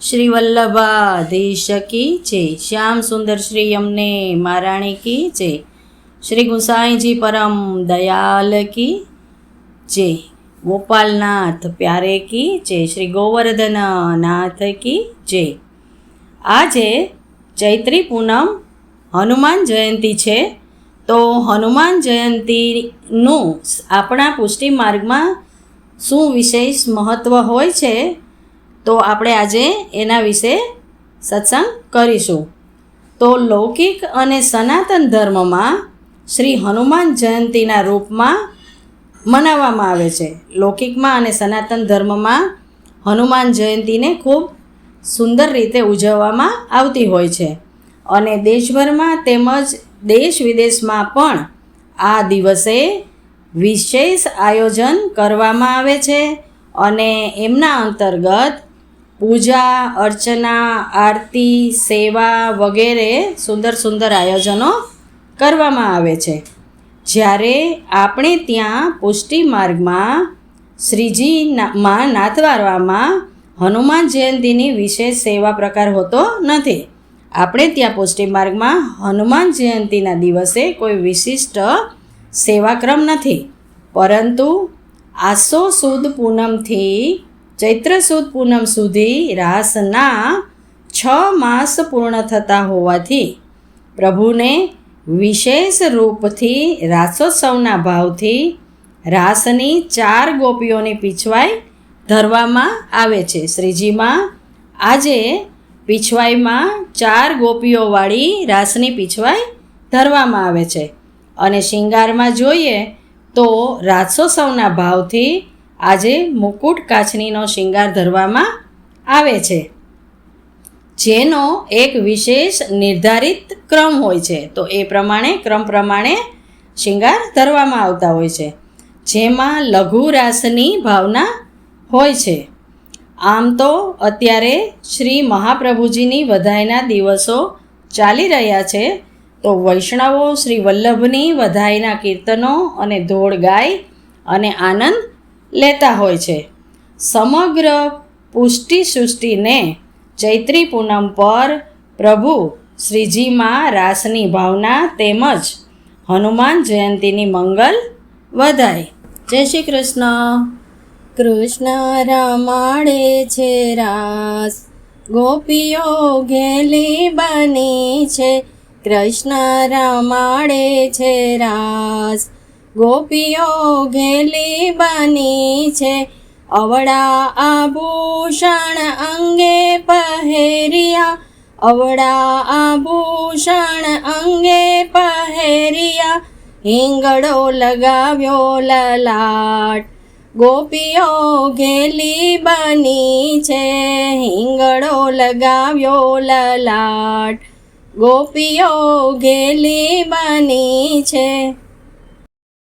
શ્રી વલ્લભાધીશ કી છે શ્યામ સુંદર શ્રી અમને મહારાણી કી છે શ્રી ગુસાઈજી પરમ દયાલ કી જય ગોપાલનાથ પ્યારે કી જય શ્રી ગોવર્ધન નાથ કી જય આજે ચૈત્રી પૂનમ હનુમાન જયંતી છે। તો હનુમાન જયંતીનું આપણા પુષ્ટિ માર્ગમાં શું વિશેષ મહત્ત્વ હોય છે? તો આપણે આજે એના વિશે સત્સંગ કરીશું. તો લૌકિક અને સનાતન ધર્મમાં શ્રી હનુમાન જયંતીના રૂપમાં મનાવવામાં આવે છે. લૌકિકમાં અને સનાતન ધર્મમાં હનુમાન જયંતીને ખૂબ સુંદર રીતે ઉજવવામાં આવતી હોય છે. અને દેશભરમાં તેમજ દેશ વિદેશમાં પણ આ દિવસે વિશેષ આયોજન કરવામાં આવે છે. અને એમના અંતર્ગત પૂજા, અર્ચના, આરતી, સેવા વગેરે સુંદર સુંદર આયોજનો કરવામાં આવે છે. જ્યારે આપણે ત્યાં પુષ્ટિ માર્ગમાં શ્રીજી માં નાથવારવામાં હનુમાન જયંતીની વિશેષ સેવા પ્રકાર હોતો નથી. આપણે ત્યાં પુષ્ટિ માર્ગમાં હનુમાન જયંતીના દિવસે કોઈ વિશિષ્ટ સેવાક્રમ નથી. પરંતુ આસો સુદ પૂનમથી ચૈત્ર સુદ પૂનમ સુધી રાસના છ માસ પૂર્ણ થતા હોવાથી પ્રભુને વિશેષ રૂપથી રાસોત્સવના ભાવથી રાસની ચાર ગોપીઓની પીછવાઈ ધરવામાં આવે છે. શ્રીજીમાં આજે પીછવાઈમાં ચાર ગોપીઓવાળી રાસની પીછવાઈ ધરવામાં આવે છે. અને શિંગારમાં જોઈએ તો રાસોત્સવના ભાવથી આજે મુકુટ કાચનીનો શિંગાર ધરવામાં આવે છે. જેનો એક વિશેષ નિર્ધારિત ક્રમ હોય છે. તો એ પ્રમાણે, ક્રમ પ્રમાણે શિંગાર ધરવામાં આવતા હોય છે. જેમાં લઘુ રાસની ભાવના હોય છે. આમ તો અત્યારે શ્રી મહાપ્રભુજીની વધાઈના દિવસો ચાલી રહ્યા છે. તો વૈષ્ણવો શ્રી વલ્લભની વધાઈના કીર્તનો અને ધોળ ગાય અને આનંદ લેતા હોય છે. સમગ્ર પુષ્ટિ સૃષ્ટિને ચૈત્રી પૂનમ પર પ્રભુ શ્રીજીમાં રાસની ભાવના તેમજ હનુમાન જયંતીની મંગલ વધાય જય શ્રી કૃષ્ણ. કૃષ્ણ રમાડે છે રાસ. ગોપીઓ ઘેલી બની છે. કૃષ્ણ રમાડે છે રાસ. ગોપીઓ ઘેલી બની છે. અવળા આભૂષણ અંગે પહેરિયા. અવળા આભૂષણ અંગે પહેરિયા. હિંગડો લગાવ્યો લલાટ. ગોપીઓ ઘેલી બની છે. હિંગડો લગાવ્યો લલાટ. ગોપીઓ ઘેલી બની છે.